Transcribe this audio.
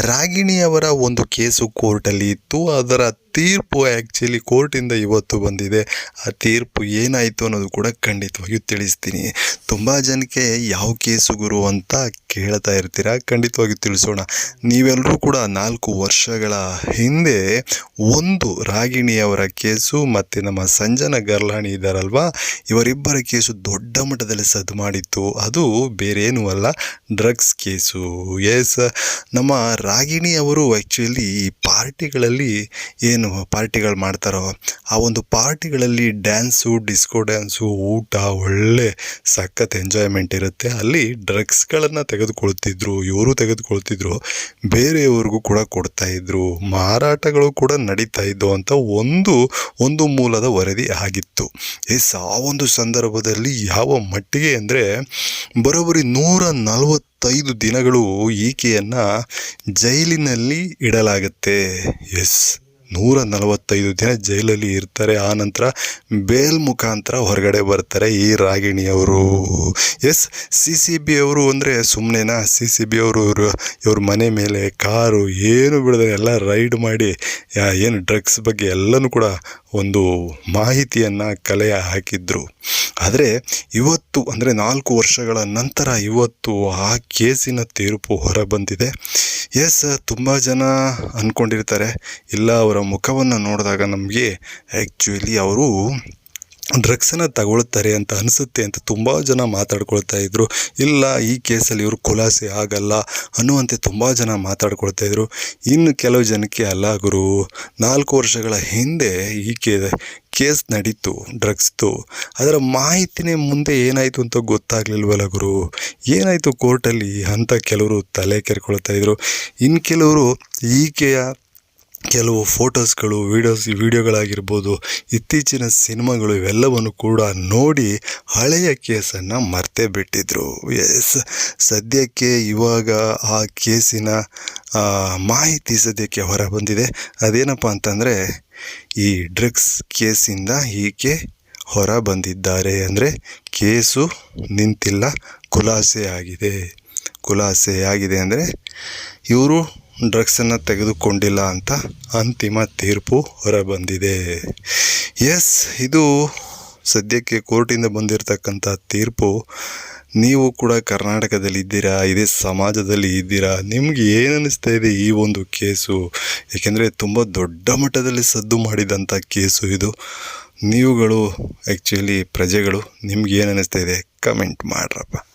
ರಾಗಿಣಿಯವರ ಒಂದು ಕೇಸು ಕೋರ್ಟಲ್ಲಿ ಇತ್ತು. ಅದರ ತೀರ್ಪು ಆ್ಯಕ್ಚುಲಿ ಕೋರ್ಟಿಂದ ಇವತ್ತು ಬಂದಿದೆ. ಆ ತೀರ್ಪು ಏನಾಯಿತು ಅನ್ನೋದು ಕೂಡ ಖಂಡಿತವಾಗಿಯೂ ತಿಳಿಸ್ತೀನಿ. ತುಂಬ ಜನಕ್ಕೆ ಯಾವ ಕೇಸು ಗುರು ಅಂತ ಕೇಳ್ತಾ ಇರ್ತೀರ? ಖಂಡಿತವಾಗಿಯೂ ತಿಳಿಸೋಣ. ನೀವೆಲ್ಲರೂ ಕೂಡ ನಾಲ್ಕು ವರ್ಷಗಳ ಹಿಂದೆ ಒಂದು ರಾಗಿಣಿಯವರ ಕೇಸು ಮತ್ತು ನಮ್ಮ ಸಂಜನ ಗರ್ಲಾಣಿ ಇದ್ದಾರಲ್ವಾ? ಇವರಿಬ್ಬರ ಕೇಸು ದೊಡ್ಡ ಮಟ್ಟದಲ್ಲಿ ಸದ್ದು ಮಾಡಿತ್ತು. ಅದು ಬೇರೇನೂ ಅಲ್ಲ, ಡ್ರಗ್ಸ್ ಕೇಸು. ಎಸ್ ನಮ್ಮ ರಾಗಿಣಿಯವರು ಆ್ಯಕ್ಚುಲಿ ಪಾರ್ಟಿಗಳಲ್ಲಿ ಏನು ಪಾರ್ಟಿಗಳು ಮಾಡ್ತಾರೋ ಆ ಒಂದು ಪಾರ್ಟಿಗಳಲ್ಲಿ ಡ್ಯಾನ್ಸು, ಡಿಸ್ಕೋ ಡ್ಯಾನ್ಸು, ಊಟ, ಒಳ್ಳೆ ಸಖತ್ ಎಂಜಾಯ್ಮೆಂಟ್ ಇರುತ್ತೆ. ಅಲ್ಲಿ ಡ್ರಗ್ಸ್ಗಳನ್ನು ತೆಗೆದುಕೊಳ್ತಿದ್ರು, ಇವರು ತೆಗೆದುಕೊಳ್ತಿದ್ರು, ಬೇರೆಯವ್ರಿಗೂ ಕೂಡ ಕೊಡ್ತಾ ಇದ್ರು, ಮಾರಾಟಗಳು ಕೂಡ ನಡೀತಾ ಇದ್ದವು ಅಂತ ಒಂದು ಒಂದು ಮೂಲದ ವರದಿ ಆಗಿತ್ತು. ಎಸ್, ಆ ಒಂದು ಸಂದರ್ಭದಲ್ಲಿ ಯಾವ ಮಟ್ಟಿಗೆ ಅಂದರೆ ಬರೋಬ್ಬರಿ ನೂರ ನಲವತ್ತೈದು ದಿನಗಳು ಈಕೆಯನ್ನು ಜೈಲಿನಲ್ಲಿ ಇಡಲಾಗುತ್ತೆ. ಎಸ್. ನೂರ ನಲವತ್ತೈದು ದಿನ ಜೈಲಲ್ಲಿ ಇರ್ತಾರೆ. ಆ ನಂತರ ಬೇಲ್ ಮುಖಾಂತರ ಹೊರಗಡೆ ಬರ್ತಾರೆ ಈ ರಾಗಿಣಿಯವರು. ಎಸ್, ಸಿ ಸಿ ಬಿ ಅವರು ಅಂದರೆ ಸುಮ್ಮನೆನಾ ಸಿ ಸಿ ಬಿ ಅವರು ಇವರು, ಇವ್ರ ಮನೆ ಮೇಲೆ ಕಾರು ಏನು ಬಿಡದೆ ಎಲ್ಲ ರೈಡ್ ಮಾಡಿ ಏನು ಡ್ರಗ್ಸ್ ಬಗ್ಗೆ ಎಲ್ಲನೂ ಕೂಡ ಒಂದು ಮಾಹಿತಿಯನ್ನು ಕಲೆಯ ಹಾಕಿದ್ರು. ಆದರೆ ಇವತ್ತು ಅಂದರೆ ನಾಲ್ಕು ವರ್ಷಗಳ ನಂತರ ಇವತ್ತು ಆ ಕೇಸಿನ ತೀರ್ಪು ಹೊರಬಂದಿದೆ. ಎಸ್, ತುಂಬ ಜನ ಅಂದ್ಕೊಂಡಿರ್ತಾರೆ ಇಲ್ಲ, ಅವರ ಮುಖವನ್ನು ನೋಡಿದಾಗ ನಮಗೆ ಆ್ಯಕ್ಚುಲಿ ಅವರು ಡ್ರಗ್ಸನ್ನು ತಗೊಳ್ತಾರೆ ಅಂತ ಅನಿಸುತ್ತೆ ಅಂತ ತುಂಬ ಜನ ಮಾತಾಡ್ಕೊಳ್ತಾ ಇದ್ರು. ಇಲ್ಲ, ಈ ಕೇಸಲ್ಲಿ ಇವರು ಖುಲಾಸೆ ಆಗಲ್ಲ ಅನ್ನುವಂತೆ ತುಂಬ ಜನ ಮಾತಾಡ್ಕೊಳ್ತಾ ಇದ್ರು. ಇನ್ನು ಕೆಲವು ಜನಕ್ಕೆ ಅಲ್ಲ ಗುರು. ನಾಲ್ಕು ವರ್ಷಗಳ ಹಿಂದೆ ಈ ಕೇ, ಕೇಸ್ ನಡೀತು, ಡ್ರಗ್ಸ್ದು. ಅದರ ಮಾಹಿತಿನೇ ಮುಂದೆ ಏನಾಯಿತು ಅಂತ ಗೊತ್ತಾಗಲಿಲ್ವಲ್ಲ ಗುರು. ಏನಾಯಿತು ಕೋರ್ಟಲ್ಲಿ ಅಂತ ಕೆಲವರು ತಲೆ ಕೆರ್ಕೊಳ್ತಾ ಇದ್ರು. ಇನ್ನು ಕೆಲವರು ಈಕೆಯ ಕೆಲವು ಫೋಟೋಸ್ಗಳು, ವೀಡಿಯೋಸ್, ವೀಡಿಯೋಗಳಾಗಿರ್ಬೋದು, ಇತ್ತೀಚಿನ ಸಿನಿಮಾಗಳು ಇವೆಲ್ಲವನ್ನು ಕೂಡ ನೋಡಿ ಹಳೆಯ ಕೇಸನ್ನು ಮರ್ತೇ ಬಿಟ್ಟಿದ್ರು. ಎಸ್ ಸದ್ಯಕ್ಕೆ ಇವಾಗ ಆ ಕೇಸಿನ ಮಾಹಿತಿ ಸದ್ಯಕ್ಕೆ ಹೊರ ಬಂದಿದೆ ಅದೇನಪ್ಪ ಅಂತಂದರೆ, ಈ ಡ್ರಗ್ಸ್ ಕೇಸಿಂದ ಈಕೆ ಹೊರ ಬಂದಿದ್ದಾರೆ ಅಂದರೆ ಕೇಸು ನಿಂತಿಲ್ಲ, ಖುಲಾಸೆ ಆಗಿದೆ. ಖುಲಾಸೆ ಆಗಿದೆ ಅಂದರೆ ಇವರು ಡ್ರಗ್ಸನ್ನು ತೆಗೆದುಕೊಂಡಿಲ್ಲ ಅಂತ ಅಂತಿಮ ತೀರ್ಪು ಹೊರಬಂದಿದೆ. ಎಸ್, ಇದು ಸದ್ಯಕ್ಕೆ ಕೋರ್ಟಿಂದ ಬಂದಿರತಕ್ಕಂಥ ತೀರ್ಪು. ನೀವು ಕೂಡ ಕರ್ನಾಟಕದಲ್ಲಿ ಇದ್ದೀರಾ? ಇದೇ ಸಮಾಜದಲ್ಲಿ ಇದ್ದೀರಾ? ನಿಮ್ಗೆ ಏನು ಇದೆ ಈ ಒಂದು ಕೇಸು? ಏಕೆಂದರೆ ತುಂಬ ದೊಡ್ಡ ಮಟ್ಟದಲ್ಲಿ ಸದ್ದು ಮಾಡಿದಂಥ ಕೇಸು ಇದು. ನೀವುಗಳು ಆ್ಯಕ್ಚುಲಿ ಪ್ರಜೆಗಳು, ನಿಮ್ಗೆ ಏನು ಅನ್ನಿಸ್ತಾ ಇದೆ? ಕಮೆಂಟ್ ಮಾಡ್ರಪ್ಪ.